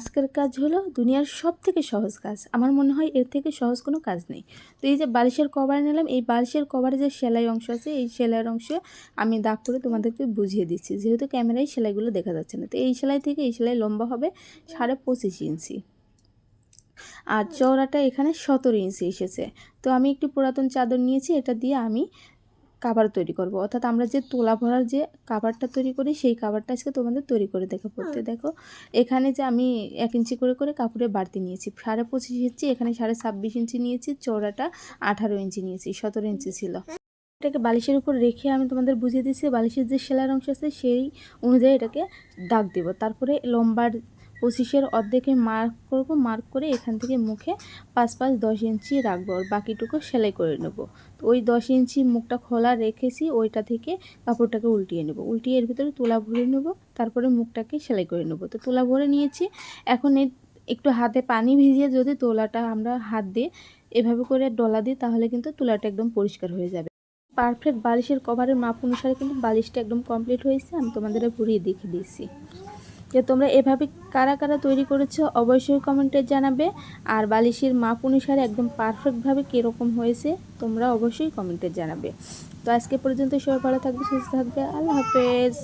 আজকের কাজ হলো দুনিয়ার সব থেকে সহজ কাজ। আমার মনে হয় এর থেকে সহজ কোনো কাজ নেই। তো এই যে বালিশের কভার নিলাম, এই বালিশের কভারে যে সেলাই অংশ আছে, এই সেলাইয়ের অংশে আমি দাগ করে তোমাদেরকে বুঝিয়ে দিচ্ছি। যেহেতু ক্যামেরায় সেলাইগুলো দেখা যাচ্ছে না। তো এই সেলাই থেকে এই সেলাই লম্বা হবে সাড়ে পঁচিশ ইঞ্চি। আর চওড়াটা এখানে সতেরো ইঞ্চি এসেছে। তো আমি একটি পুরাতন চাদর নিয়েছি, এটা দিয়ে আমি কাবার তৈরি করব। অর্থাৎ আমরা যে তোলা ভরার যে কাবারটা তৈরি করি সেই কাবারটা আজকে তোমাদের তৈরি করে দেখো পড়তে দেখো এখানে যে আমি এক ইঞ্চি করে করে কাপড়ে বাড়তি নিয়েছি। সাড়ে পঁচিশ ইঞ্চি এখানে সাড়ে ছাব্বিশ ইঞ্চি নিয়েছি চৌড়াটা আঠারো ইঞ্চি নিয়েছি সতেরো ইঞ্চি ছিল। এটাকে বালিশের উপর রেখে আমি তোমাদের বুঝিয়ে দিচ্ছি বালিশের যে সেলার অংশ আছে সেই অনুযায়ী এটাকে দাগ দেব। তারপরে লম্বার পঁচিশের অর্ধেকে মার্ক করব, মার্ক করে এখান থেকে মুখে পাঁচ পাঁচ দশ ইঞ্চি রাখব আর বাকিটুকু সেলাই করে নেব। তো ওই দশ ইঞ্চি মুখটা খোলা রেখেছি, ওইটা থেকে কাপড়টাকে উল্টিয়ে নেব। উল্টিয়ে এর ভিতরে তুলা ভরে নেব, তারপরে মুখটাকে সেলাই করে নেব। তো তুলা ভরে নিয়েছি, এখন এই একটু হাতে পানি ভিজিয়ে যদি তোলাটা আমরা হাত দিয়ে এভাবে করে ডলা দিই, তাহলে কিন্তু তুলাটা একদম পরিষ্কার হয়ে যাবে। পারফেক্ট বালিশের কভারের মাপ অনুসারে কিন্তু বালিশটা একদম কমপ্লিট হয়েছে, আমি তোমাদের ঘুরিয়ে দেখে দিয়েছি। যে তোমরা এভাবে কারা কারা তৈরি করেছ অবশ্যই কমেন্টে জানাবে। আর বালিশের মাপ অনুসারে একদম পারফেক্টভাবে কীরকম হয়েছে তোমরা অবশ্যই কমেন্টে জানাবে। তো আজকে পর্যন্ত সবাই ভালো থাকবে, সুস্থ থাকবে, আল্লাহ হাফেজ।